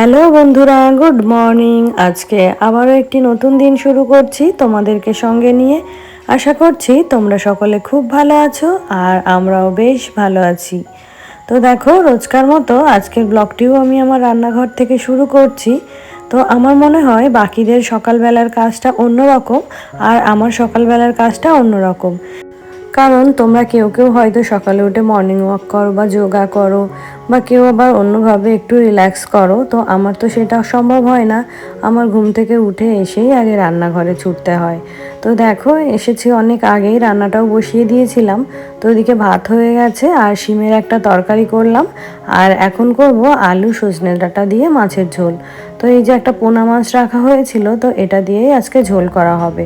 Hello বন্ধুরা, good morning. আজকে আবারও একটি নতুন দিন শুরু করছি তোমাদেরকে সঙ্গে নিয়ে। আশা করছি তোমরা সকলে খুব ভালো আছো আর আমরাও বেশ ভালো আছি। তো দেখো, রোজকার মতো আজকের ব্লগটিও আমি আমার রান্নাঘর থেকে শুরু করছি। তো আমার মনে হয় বাকিদের সকালবেলার কাজটা অন্যরকম আর আমার সকালবেলার কাজটা অন্যরকম। কারণ তোমরা কেউ কেউ হয়তো সকালে উঠে মর্নিং ওয়াক করো বা যোগা করো বা কেউ আবার অন্যভাবে একটু রিল্যাক্স করো। তো আমার তো সেটা সম্ভব হয় না। আমার ঘুম থেকে উঠে এসেই আগে রান্নাঘরে ছুটতে হয়। তো দেখো, এসেছি অনেক আগেই, রান্নাটাও বসিয়ে দিয়েছিলাম। তো ওদিকে ভাত হয়ে গেছে, আর শিমের একটা তরকারি করলাম। আর এখন করব আলু সজনে ডাঁটা দিয়ে মাছের ঝোল। তো এই যে একটা পোনা মাছ রাখা হয়েছিল, তো এটা দিয়েই আজকে ঝোল করা হবে।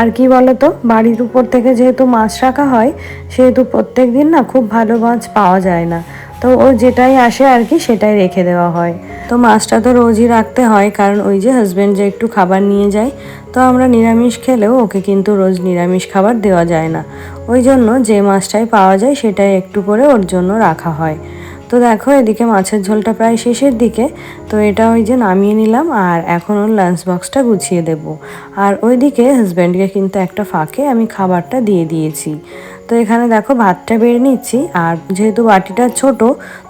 আর কি বলো তো বাড়ির উপর থেকে যেহেতু মাছ রাখা হয়, সেহেতু প্রত্যেক দিন না খুব ভালো মাছ পাওয়া যায় না। তো ও যেটাই আসে আর কি, সেটাই রেখে দেওয়া হয়। তো মাছটা তো রোজই রাখতে হয়, কারণ ওই যে হাজব্যান্ড যে একটু খাবার নিয়ে যায়, তো আমরা নিরামিষ খেলেও ওকে কিন্তু রোজ নিরামিষ খাবার দেওয়া যায় না। ওই জন্য যে মাছটাই পাওয়া যায়, সেটাই একটু করে ওর জন্য রাখা হয়। তো দেখো, এদিকে মাছের ঝোলটা প্রায় শেষের দিকে। তো এটা ওই যে নামিয়ে নিলাম আর এখন ওর লাঞ্চ বক্সটা গুছিয়ে দেব। আর ওইদিকে হাজব্যান্ডকে কিন্তু একটা ফাঁকে আমি খাবারটা দিয়ে দিয়েছি। তো এখানে দেখো, ভাতটা বেড়ে নিচ্ছি। আর যেহেতু বাটিটা ছোট,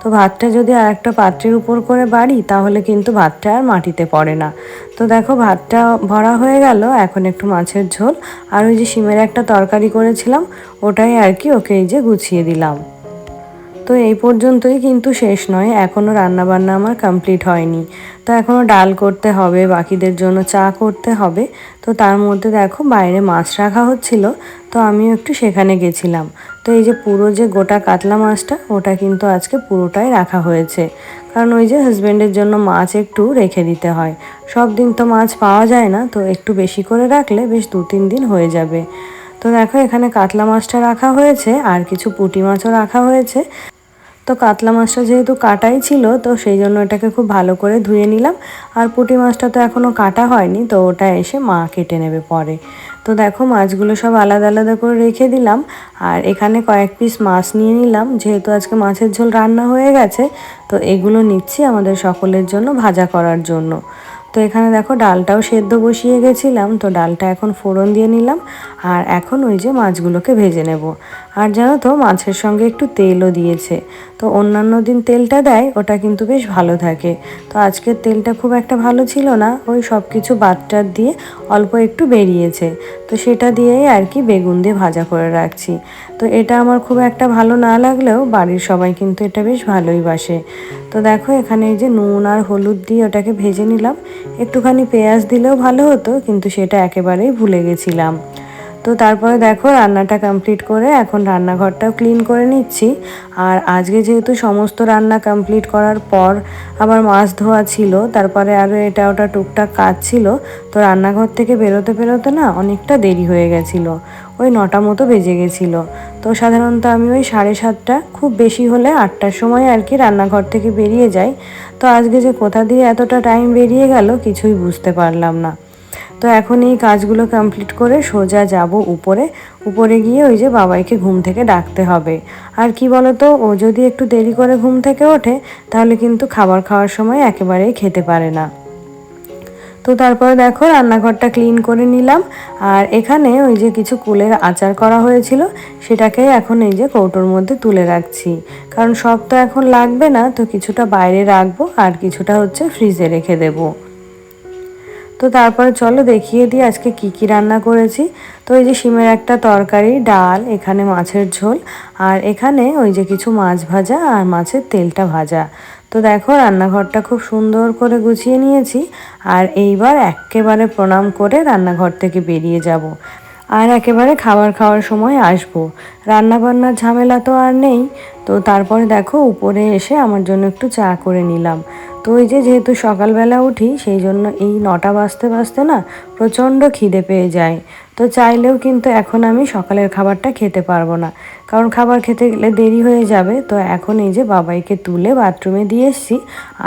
তো ভাতটা যদি আর একটা পাত্রের উপর করে বাড়ি, তাহলে কিন্তু ভাতটা আর মাটিতে পড়ে না। তো দেখো, ভাতটা ভরা হয়ে গেল, এখন একটু মাছের ঝোল। আর ওই যে শিমের একটা তরকারি করেছিলাম, ওটাই আর কি ওকে এই যে গুছিয়ে দিলাম। তো এই পর্যন্তই কিন্তু শেষ নয়। এখনও রান্নাবান্না আমার কমপ্লিট হয়নি। তো এখনও ডাল করতে হবে, বাকিদের জন্য চা করতে হবে। তো তার মধ্যে দেখো বাইরে মাছ রাখা হচ্ছিল, তো আমিও একটু সেখানে গেছিলাম। তো এই যে পুরো যে গোটা কাতলা মাছটা, ওটা কিন্তু আজকে পুরোটাই রাখা হয়েছে। কারণ ওই যে হাজব্যান্ডের জন্য মাছ একটু রেখে দিতে হয়। সব দিন তো মাছ পাওয়া যায় না, তো একটু বেশি করে রাখলে বেশ দু তিন দিন হয়ে যাবে। তো দেখো, এখানে কাতলা মাছটা রাখা হয়েছে আর কিছু পুঁটি মাছও রাখা হয়েছে। তো কাতলা মাছটা যেহেতু কাটাই ছিল, তো সেই জন্য এটাকে খুব ভালো করে ধুয়ে নিলাম। আর পুঁটি মাছটা তো এখনও কাটা হয়নি, তো ওটা এসে মা কেটে নেবে পরে। তো দেখো, মাছগুলো সব আলাদা আলাদা করে রেখে দিলাম। আর এখানে কয়েক পিস মাছ নিয়ে নিলাম, যেহেতু আজকে মাছের ঝোল রান্না হয়ে গেছে। তো এগুলো নিচ্ছি আমাদের সকলের জন্য ভাজা করার জন্য। তো এখানে দেখো ডালটাও সেদ্ধ বসিয়ে গেছিলাম, তো ডালটা এখন ফোড়ন দিয়ে নিলাম, আর এখন ওই যে মাছগুলোকে ভেজে নেব। আর জানো তো, মাছের সঙ্গে একটু তেলও দিয়েছে। তো অন্যান্য দিন তেলটা দেয়, ওটা কিন্তু বেশ ভালো থাকে। তো আজকের তেলটা খুব একটা ভালো ছিল না, ওই সব কিছু বাদটার দিয়ে অল্প একটু বেরিয়েছে। তো সেটা দিয়েই আর কি বেগুন দিয়ে ভাজা করে রাখছি। তো এটা আমার খুব একটা ভালো না লাগলেও বাড়ির সবাই কিন্তু এটা বেশ ভালোই বাসে। তো দেখো, এখানে এই যে নুন আর হলুদ দিয়ে ওটাকে ভেজে নিলাম। একটুখানি পেঁয়াজ দিলেও ভালো হতো, কিন্তু সেটা একেবারেই ভুলে গেছিলাম। তো তারপরে দেখো রান্নাটা কমপ্লিট করে এখন রান্নাঘরটাও ক্লিন করে নিচ্ছি। আর আজকে যেহেতু সমস্ত রান্না কমপ্লিট করার পর আবার মাছ ধোয়া ছিল, তারপরে আরও এটা ওটা টুকটাক কাজ ছিল, তো রান্নাঘর থেকে বেরোতে বেরোতে না অনেকটা দেরি হয়ে গেছিল, ওই নটা মতো বেজে গেছিল। তো সাধারণত আমি ওই সাড়ে সাতটা, খুব বেশি হলে আটটার সময় আর কি রান্নাঘর থেকে বেরিয়ে যাই। তো আজকে যে কোথা দিয়ে এতটা টাইম বেরিয়ে গেল কিছুই বুঝতে পারলাম না। তো এখন এই কাজগুলো কমপ্লিট করে সোজা যাব উপরে। উপরে গিয়ে ওই যে বাবাইকে ঘুম থেকে ডাকতে হবে। আর কি বলতো, ও যদি একটু দেরি করে ঘুম থেকে ওঠে, তাহলে কিন্তু খাবার খাওয়ার সময় একেবারেই খেতে পারে না। তো তারপরে দেখো রান্নাঘরটা ক্লিন করে নিলাম। আর এখানে ওই যে কিছু কুলের আচার করা হয়েছিল সেটাকে এখন এই যে কৌটোর মধ্যে তুলে রাখছি। কারণ সব তো এখন লাগবে না, তো কিছুটা বাইরে রাখব আর কিছুটা হচ্ছে ফ্রিজে রেখে দেবো। তো তারপরে চলো দেখিয়ে দিই আজকে কি কি রান্না করেছি। তো ওই যে সিমের একটা তরকারি, ডাল, এখানে মাছের ঝোল, আর এখানে ওই যে কিছু মাছ ভাজা আর মাছের তেলটা ভাজা। তো দেখো রান্নাঘরটা খুব সুন্দর করে গুছিয়ে নিয়েছি, আর এইবার একেবারে প্রণাম করে রান্নাঘর থেকে বেরিয়ে যাব। আর একেবারে খাবার খাওয়ার সময় আসব। রান্নাবান্নার ঝামেলা তো আর নেই। তো তারপরে দেখো, উপরে এসে আমার জন্য একটু চা করে নিলাম। তো ওই যে যেহেতু সকালবেলা উঠি, সেই জন্য এই নটা বাজতে বাজতে না প্রচণ্ড খিদে পেয়ে যায়। তো চাইলেও কিন্তু এখন আমি সকালের খাবারটা খেতে পারব না। কারণ খাবার খেতে গেলে দেরি হয়ে যাবে, তো এখন এই যে বাবাইকে তুলে বাথরুমে দিয়ে এসছি,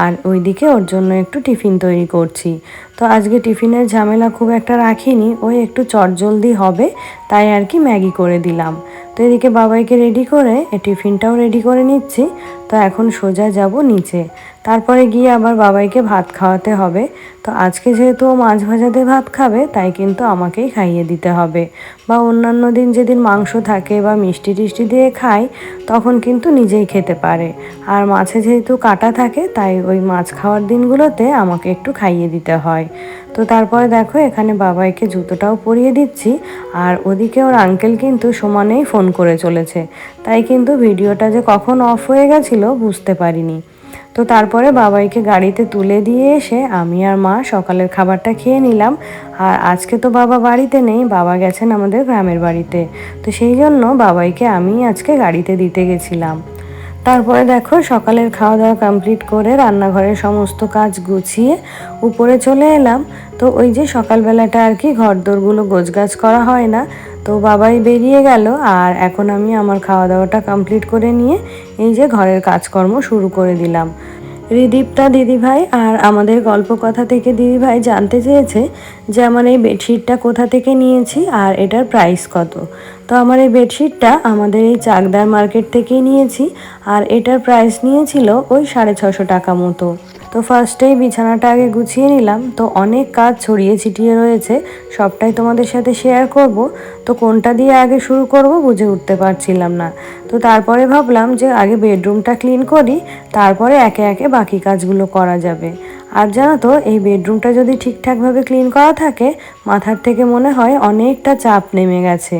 আর ওইদিকে ওর জন্য একটু টিফিন তৈরি করছি। তো আজকে টিফিনের ঝামেলা খুব একটা রাখিনি, ওই একটু চটজলদি হবে, তাই আর কি ম্যাগি করে দিলাম। তো এদিকে বাবাইকে রেডি করে টিফিনটাও রেডি করে নিচ্ছি। তো এখন সোজা যাব নিচে। তারপরে গিয়ে আবার বাবাইকে ভাত খাওয়াতে হবে। তো আজকে যেহেতু ও মাছ ভাজা দিয়ে ভাত খাবে, তাই কিন্তু আমাকেই খাইয়ে দিতে হবে। বা অন্যান্য দিন যেদিন মাংস থাকে বা মিষ্টি টিষ্টি দিয়ে খাই, তখন কিন্তু নিজেই খেতে পারে। আর মাছে যেহেতু কাটা থাকে, তাই ওই মাছ খাওয়ার দিনগুলোতে আমাকে একটু খাইয়ে দিতে হয়। তো তারপরে দেখো, এখানে বাবাইকে জুতোটাও পরিয়ে দিচ্ছি। আর ওদিকে ওর আঙ্কেল কিন্তু সমানেই ফোন করে চলেছে। তাই কিন্তু ভিডিওটা যে কখন অফ হয়ে গেছিল বুঝতে পারিনি। তো তারপরে বাবাইকে গাড়িতে তুলে দিয়ে এসে আমি আর মা সকালের খাবারটা খেয়ে নিলাম। আর আজকে তো বাবা বাড়িতে নেই, বাবা গেছেন আমাদের গ্রামের বাড়িতে। তো সেই জন্য বাবাইকে আমি আজকে গাড়িতে দিতে গেছিলাম। তারপরে দেখো সকালের খাওয়া দাওয়া কমপ্লিট করে রান্নাঘরের সমস্ত কাজ গুছিয়ে উপরে চলে এলাম। তো ওই যে সকালবেলাটা আর কি ঘর দোরগুলো গোছগাছ করা হয় না তো বাবাই বেরিয়ে গেল আর এখন আমি আমার খাওয়া দাওয়াটা কমপ্লিট করে নিয়ে এই যে ঘরের কাজকর্ম শুরু করে দিলাম। রিদীপটা দিদিভাই আর আমাদের গল্প কথা থেকে দিদিভাই জানতে চেয়েছে যে আমার এই বেডশিটটা কোথা থেকে নিয়েছি আর এটার প্রাইস কত। তো আমার এই বেডশিটটা আমাদের এই চাকদার মার্কেট থেকেই নিয়েছি আর এটার প্রাইস নিয়েছিল ওই সাড়ে ছশো টাকা মতো। তো ফার্স্টেই বিছানাটা আগে গুছিয়ে নিলাম। তো অনেক কাজ ছড়িয়ে ছিটিয়ে রয়েছে। সবটাই তোমাদের সাথে শেয়ার করব। তো কোনটা দিয়ে আগে শুরু করব বুঝে উঠতে পারছিলাম না। তো তারপরে ভাবলাম যে আগে বেডরুমটা ক্লিন করি, তারপরে একে একে বাকি কাজগুলো করা যাবে। আর জানো তো, এই বেডরুমটা যদি ঠিকঠাকভাবে ক্লিন করা থাকে, মাথার থেকে মনে হয় অনেকটা চাপ নেমে গেছে।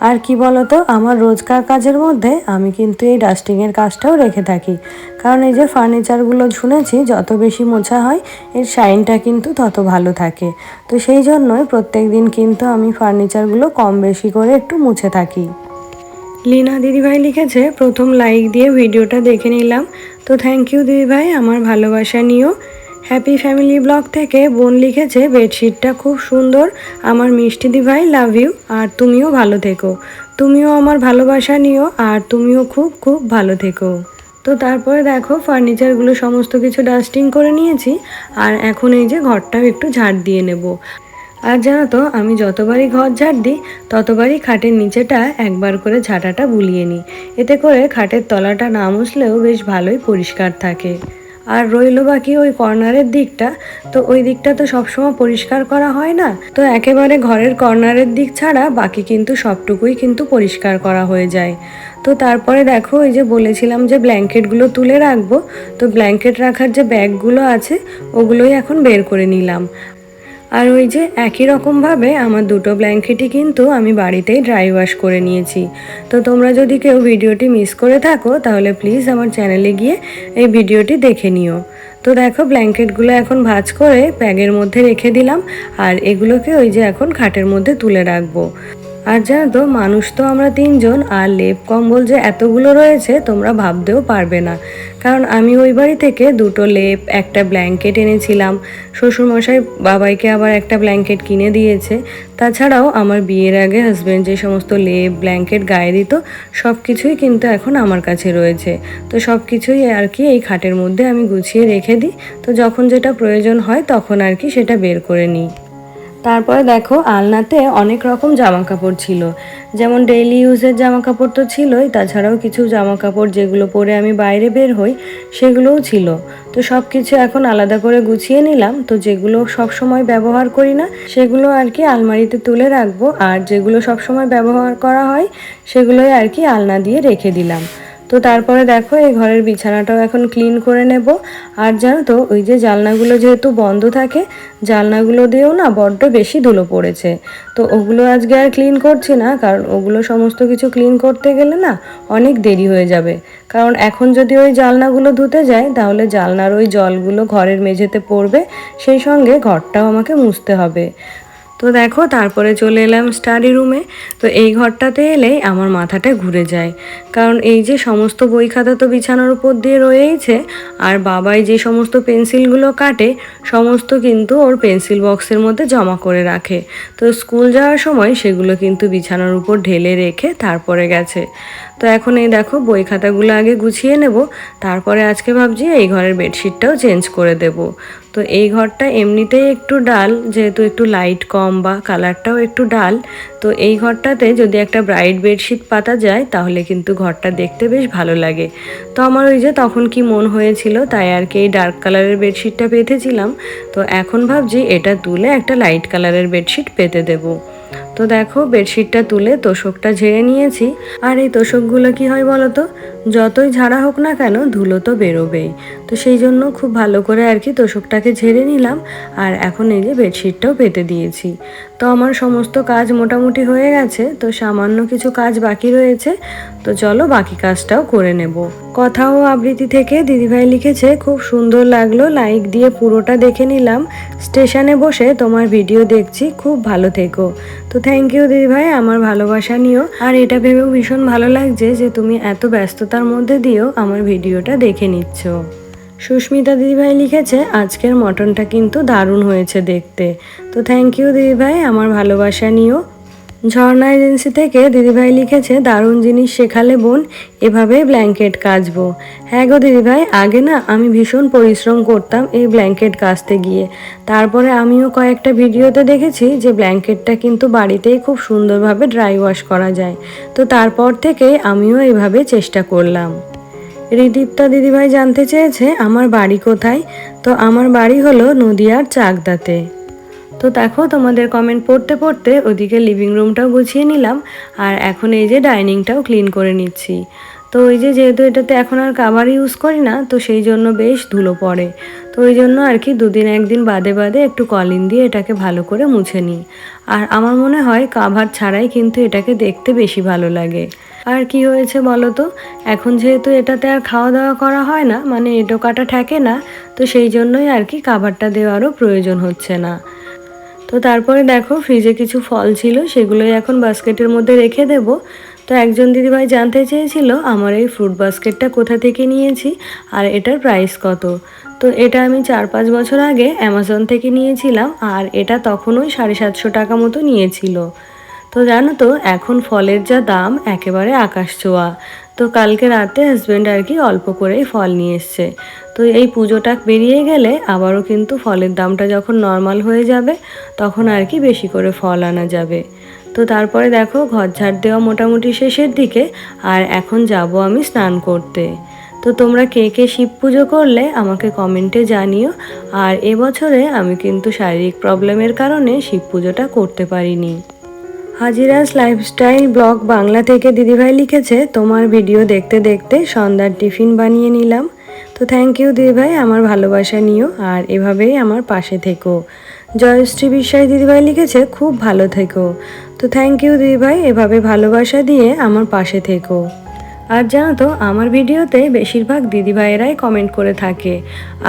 আর কি বলতো, আমার রোজকার কাজের মধ্যে আমি কিন্তু এই ডাস্টিংয়ের কাজটাও রেখে থাকি। কারণ এই যে ফার্নিচারগুলো শুনেছি যত বেশি মোছা হয়, এর শাইনটা কিন্তু তত ভালো থাকে। তো সেই জন্যই প্রত্যেক দিন কিন্তু আমি ফার্নিচারগুলো কম বেশি করে একটু মুছে থাকি। লীনা দিদিভাই লিখেছে, প্রথম লাইক দিয়ে ভিডিওটা দেখে নিলাম। তো থ্যাংক ইউ দিদিভাই, আমার ভালোবাসা নিও। হ্যাপি ফ্যামিলি ব্লগ থেকে বোন লিখেছে বেডশিটটা খুব সুন্দর। আমার মিষ্টি দিভাই লাভ ইউ আর তুমিও ভালো থেকো। তুমিও আমার ভালোবাসা নিও, আর তুমিও খুব খুব ভালো থেকো। তো তারপরে দেখো ফার্নিচারগুলো সমস্ত কিছু ডাস্টিং করে নিয়েছি, আর এখন এই যে ঘরটাও একটু ঝাড় দিয়ে নেব। আর জানো তো, আমি যতবারই ঘর ঝাড় দিই, ততবারই খাটের নিচেটা একবার করে ঝাঁটাটা বুলিয়ে নিই। এতে করে খাটের তলাটা না মুছলেও বেশ ভালোই পরিষ্কার থাকে। আর রইল বাকি ওই কর্নারের দিকটা। তো ওই দিকটা তো সবসময় পরিষ্কার করা হয় না। তো একেবারে ঘরের কর্নারের দিক ছাড়া বাকি কিন্তু সবটুকুই কিন্তু পরিষ্কার করা হয়ে যায়। তো তারপরে দেখো ওই যে বলেছিলাম যে ব্ল্যাঙ্কেটগুলো তুলে রাখব। তো ব্ল্যাঙ্কেট রাখার যে ব্যাগগুলো আছে, ওগুলোই এখন বের করে নিলাম। আর ওই যে একই রকমভাবে আমার দুটো ব্ল্যাঙ্কেটই কিন্তু আমি বাড়িতেই ড্রাই ওয়াশ করে নিয়েছি। তো তোমরা যদি কেউ ভিডিওটি মিস করে থাকো, তাহলে প্লিজ আমার চ্যানেলে গিয়ে এই ভিডিওটি দেখে নিও। তো দেখো ব্ল্যাঙ্কেটগুলো এখন ভাজ করে ব্যাগের মধ্যে রেখে দিলাম, আর এগুলোকে ওই যে এখন খাটের মধ্যে তুলে রাখব। আর জানো তো, মানুষ তো আমরা তিনজন, আর লেপ কম্বল যে এতগুলো রয়েছে, তোমরা ভাবতেও পারবে না। কারণ আমি ওই বাড়ি থেকে দুটো লেপ, একটা ব্ল্যাঙ্কেট এনেছিলাম। শ্বশুরমশাই বাবাইকে আবার একটা ব্ল্যাঙ্কেট কিনে দিয়েছে। তাছাড়াও আমার বিয়ের আগে হাজব্যান্ড যে সমস্ত লেপ, ব্ল্যাঙ্কেট গায়ে দিত সব কিছুই কিন্তু এখন আমার কাছে রয়েছে। তো সব কিছুই আর কি এই খাটের মধ্যে আমি গুছিয়ে রেখে দিই। তো যখন যেটা প্রয়োজন হয়, তখন আর কি সেটা বের করে নিই। তারপরে দেখো আলনাতে অনেক রকম জামা কাপড় ছিল। যেমন ডেইলি ইউজের জামা কাপড় তো ছিলই, তাছাড়াও কিছু জামা কাপড় যেগুলো পরে আমি বাইরে বের হই, সেগুলোও ছিল। তো সব কিছু এখন আলাদা করে গুছিয়ে নিলাম, তো যেগুলো সব সময় ব্যবহার করি না, সেগুলো আর কি আলমারিতে তুলে রাখব। আর যেগুলো সব সময় ব্যবহার করা হয়, সেগুলোই আর কি আলনা দিয়ে রেখে দিলাম। তো তারপরে দেখো এই ঘরের বিছানাটাও এখন ক্লিন করে নেব। আর জানো তো, ওই যে জালনাগুলো যেহেতু বন্ধ থাকে জালনাগুলো দিয়েও না বড্ড বেশি ধুলো পড়েছে। তো ওগুলো আজকে আর ক্লিন করছি না, কারণ ওগুলো সমস্ত কিছু ক্লিন করতে গেলে না অনেক দেরি হয়ে যাবে। কারণ এখন যদি ওই জালনাগুলো ধুতে যায়, তাহলে জালনার ওই জলগুলো ঘরের মেঝেতে পড়বে, সেই সঙ্গে ঘরটাও আমাকে মুছতে হবে। তো দেখো, তারপরে চলে এলাম স্টাডি রুমে তো এই ঘরটাতে এলেই আমার মাথাটা ঘুরে যায়। কারণ এই যে সমস্ত বই খাতা তো বিছানার উপর দিয়ে রয়েইছে, আর বাবাই যে সমস্ত পেন্সিলগুলো কাটে, সমস্ত কিন্তু ওর পেন্সিল বক্সের মধ্যে জমা করে রাখে। তো স্কুল যাওয়ার সময় সেগুলো কিন্তু বিছানার উপর ঢেলে রেখে তারপরে গেছে। তো এখন এই দেখো, বই খাতাগুলো আগে গুছিয়ে নেব, তারপরে আজকে ভাবছি এই ঘরের বেডশিটটাও চেঞ্জ করে দেব। তো এই ঘরটা এমনিতেই একটু ডাল, যেহেতু একটু লাইট কম বা কালারটাও একটু ডাল, তো এই ঘরটাতে যদি একটা ব্রাইট বেডশিট পাতা যায়, তাহলে কিন্তু ঘরটা দেখতে বেশ ভালো লাগে। তো আমার ওই যে তখন কি মন হয়েছিল, তাই আর কি এই ডার্ক কালারের বেডশিটটা পেতেছিলাম। তো এখন ভাবছি এটা তুলে একটা লাইট কালারের বেডশিট পেতে দেবো। তো দেখো বেডশিটটা তুলে তোষকটা ঝেড়ে নিয়েছি। আর এই তোষকগুলো কি হয় বলো তো যতই ঝাড়া হোক না কেন ধুলো তো বেরোবেই। তো সেই জন্য খুব ভালো করে আর কি তোষকটাকে ঝেড়ে নিলাম আর এখন এই যে বেডশিটটাও পেতে দিয়েছি। তো আমার সমস্ত কাজ মোটামুটি হয়ে গেছে, তো সামান্য কিছু কাজ বাকি রয়েছে, তো চলো বাকি কাজটাও করে নেব। কথা ও আবৃত্তি থেকে দিদিভাই লিখেছে, খুব সুন্দর লাগল, লাইক দিয়ে পুরোটা দেখে নিলাম। স্টেশনে বসে তোমার ভিডিও দেখছি, খুব ভালো থেকো। তো থ্যাংক ইউ দিদিভাই, আমার ভালোবাসা নিও। আর এটা ভেবেও ভীষণ ভালো লাগছে যে তুমি এত ব্যস্ততার মধ্যে দিয়েও আমার ভিডিওটা দেখে নিচ্ছ। সুস্মিতা দিদিভাই লিখেছে, আজকের মটনটা কিন্তু দারুণ হয়েছে দেখতে। তো থ্যাংক ইউ দিদিভাই, আমার ভালোবাসা নিও। ঝর্ণা এজেন্সি থেকে দিদিভাই লিখেছে, দারুণ জিনিস শেখালে বোন, এভাবেই ব্ল্যাঙ্কেট কাচবো। হ্যাঁ গো দিদিভাই, আগে না আমি ভীষণ পরিশ্রম করতাম এই ব্ল্যাঙ্কেট কাচতে গিয়ে। তারপরে আমিও কয়েকটা ভিডিওতে দেখেছি যে ব্ল্যাঙ্কেটটা কিন্তু বাড়িতেই খুব সুন্দরভাবে ড্রাই ওয়াশ করা যায়। তো তারপর থেকে আমিও এভাবে চেষ্টা করলাম। রিদীপ্তা দিদিভাই জানতে চেয়েছে, আমার বাড়ি কোথায়? তো আমার বাড়ি হলো নদিয়ার চাকদাতে। তো দেখো, তোমাদের কমেন্ট পড়তে পড়তে ওদিকে লিভিং রুমটাও গুছিয়ে নিলাম, আর এখন এই যে ডাইনিংটাও ক্লিন করে নিচ্ছি। তো ওই যে যেহেতু এটাতে এখন আর কাভার ইউজ করি না, তো সেই জন্য বেশ ধুলো পড়ে। তো ওই জন্য আর কি দুদিন একদিন বাদে বাদে একটু কলিন দিয়ে এটাকে ভালো করে মুছে নিই। আর আমার মনে হয় কাভার ছাড়াই কিন্তু এটাকে দেখতে বেশি ভালো লাগে। আর কি হয়েছে বলো তো, এখন যেহেতু এটাতে আর খাওয়া দাওয়া করা হয় না মানে এটো কাটা ঠেকে না, তো সেই জন্যই আর কি কাভারটা দেওয়ারও প্রয়োজন হচ্ছে না। তো তারপরে দেখো ফ্রিজে কিছু ফল ছিল, সেগুলোই এখন বাস্কেটের মধ্যে রেখে দেব। তো একজন দিদিভাই জানতে চেয়েছিল, আমার এই ফ্রুট বাস্কেটটা কোথা থেকে নিয়েছি আর এটার প্রাইস কত? তো এটা আমি চার পাঁচ বছর আগে অ্যামাজন থেকে নিয়েছিলাম আর এটা তখনই সাড়ে সাতশো টাকা মতো নিয়েছিল। তো জানো তো, এখন ফলের যা দাম একেবারে আকাশ ছোঁয়া। তো কালকে রাতে হাজব্যান্ড আর কি অল্প করেই ফল নিয়ে এসছে। তো এই পুজোটা বেরিয়ে গেলে আবারও কিন্তু ফলের দামটা যখন নর্মাল হয়ে যাবে, তখন আর কি বেশি করে ফল আনা যাবে। তো তারপরে দেখো ঘর ঝাড় দেওয়া মোটামুটি শেষের দিকে, আর এখন যাব আমি স্নান করতে। তো তোমরা কে কে শিব পুজো করলে আমাকে কমেন্টে জানিও। আর এবছরে আমি কিন্তু শারীরিক প্রবলেমের কারণে শিব পুজোটা করতে পারিনি। হাজিরাস লাইফস্টাইল ব্লগ বাংলা থেকে দিদিভাই লিখেছে, তোমার ভিডিও দেখতে দেখতে সন্ধ্যার টিফিন বানিয়ে নিলাম। তো থ্যাংক ইউ দিদিভাই, আমার ভালোবাসা নিও আর এভাবেই আমার পাশে থেকো। জয়শ্রী বিশ্বাস দিদিভাই লিখেছে, খুব ভালো থেকো। তো থ্যাংক ইউ দিদিভাই, এভাবে ভালোবাসা দিয়ে আমার পাশে থেকো। আর জানো তো, আমার ভিডিওতে বেশিরভাগ দিদিভাইয়েরাই কমেন্ট করে থাকে।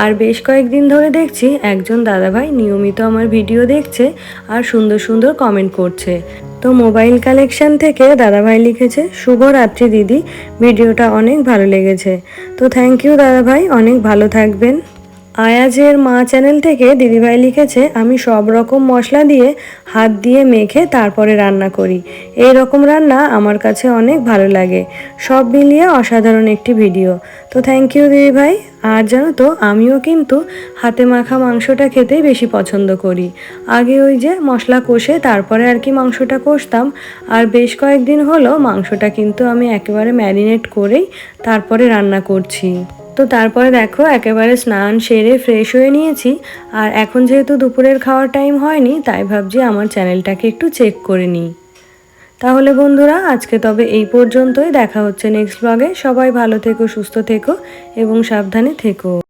আর বেশ কয়েকদিন ধরে দেখছি একজন দাদাভাই নিয়মিত আমার ভিডিও দেখছে আর সুন্দর সুন্দর কমেন্ট করছে। তো মোবাইল কালেকশন থেকে দাদাভাই লিখেছে, শুভ রাত্রি দিদি, ভিডিওটা অনেক ভালো লেগেছে। তো থ্যাংক ইউ দাদাভাই, অনেক ভালো থাকবেন। আয়াজের মা চ্যানেল থেকে দিদিভাই লিখেছে, আমি সব রকম মশলা দিয়ে হাত দিয়ে মেখে তারপরে রান্না করি। এই রকম রান্না আমার কাছে অনেক ভালো লাগে। সব মিলিয়ে অসাধারণ একটি ভিডিও। তো থ্যাংক ইউ দিদিভাই। আর জানো তো, আমিও কিন্তু হাতে মাখা মাংসটা খেতেই বেশি পছন্দ করি। আগে ওই যে মশলা কষে তারপরে আর কি মাংসটা কষতাম। আর বেশ কয়েকদিন হলো মাংসটা কিন্তু আমি একেবারে ম্যারিনেট করেই তারপরে রান্না করছি। তো তারপরে দেখো, একেবারে স্নান সেরে ফ্রেশ হয়ে নিয়েছি। আর এখন যেহেতু দুপুরের খাওয়ার টাইম হয়নি, তাই ভাবছি আমার চ্যানেলটাকে একটু চেক করে নিই। তাহলে বন্ধুরা, আজকে তবে এই পর্যন্তই। দেখা হচ্ছে নেক্সট ব্লগে সবাই ভালো থেকো, সুস্থ থেকো এবং সাবধানে থেকো।